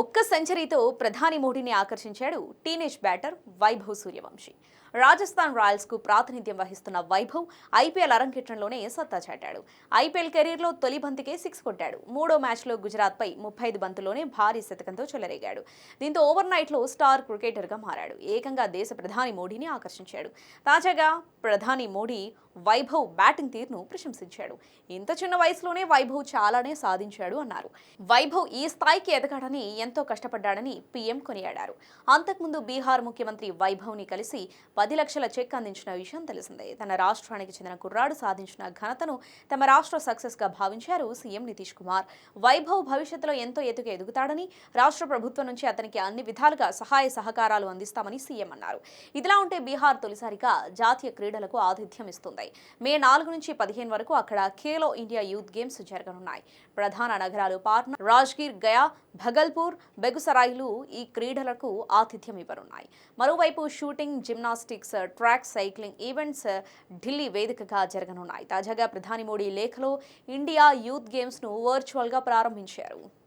ఒక్క సెంచరీతో ప్రధాని మోడీని ఆకర్షించాడు టీనేజ్ బ్యాటర్ వైభవ్ సూర్యవంశీ. రాజస్థాన్ రాయల్స్కు ప్రాతినిధ్యం వహిస్తున్న వైభవ్ ఐపీఎల్ అరంగేట్రంలోనే సత్తా చాటాడు. ఐపీఎల్ కెరీర్లో తొలి బంతికే సిక్స్ కొట్టాడు. మూడో మ్యాచ్లో గుజరాత్పై ముప్పై ఐదు బంతుల్లోనే భారీ శతకంతో చెలరేగాడు. దీంతో ఓవర్ నైట్లో స్టార్ క్రికెటర్గా మారాడు. ఏకంగా దేశ ప్రధాని మోడీని ఆకర్షించాడు. తాజాగా ప్రధాని మోడీ వైభవ్ బ్యాటింగ్ తీరును ప్రశంసించాడు. ఇంత చిన్న వయసులోనే వైభవ్ చాలానే సాధించాడు అన్నారు. వైభవ్ ఈ స్థాయికి ఎదగాడని ఎంతో కష్టపడ్డాడని పీఎం కొనియాడారు. అంతకుముందు బీహార్ ముఖ్యమంత్రి వైభవ్ని కలిసి పది లక్షల చెక్ అందించిన విషయం తెలిసిందే. తన రాష్ట్రానికి చెందిన కుర్రాడు సాధించిన ఘనతను తమ రాష్ట్ర సక్సెస్గా భావించారు సీఎం నితీష్ కుమార్. వైభవ్ భవిష్యత్తులో ఎంతో ఎత్తుకు ఎదుగుతాడని రాష్ట్ర ప్రభుత్వం నుంచి అతనికి అన్ని విధాలుగా సహాయ సహకారాలు అందిస్తామని సీఎం అన్నారు. ఇదిలా ఉంటే బీహార్ తొలిసారిగా జాతీయ క్రీడలకు ఆతిథ్యం ఇస్తుంది. మే నాలుగు నుంచి పదిహేను వరకు అక్కడ ఖేలో ఇండియా యూత్ గేమ్స్ జరగనున్నాయి. ప్రధాన నగరాలు పాట్నా రాజ్గీర్ గయా భగల్పూర్ బెగుసరాయిలు ఈ క్రీడలకు ఆతిథ్యం ఇవ్వనున్నాయి. మరోవైపు shooting gymnastics track cycling events Delhi వేదికగా జరగనున్నాయి. తాజాగా ప్రధాని మోడీ లేఖలో ఇండియా యూత్ గేమ్స్ను వర్చువల్గా ప్రారంభించారు.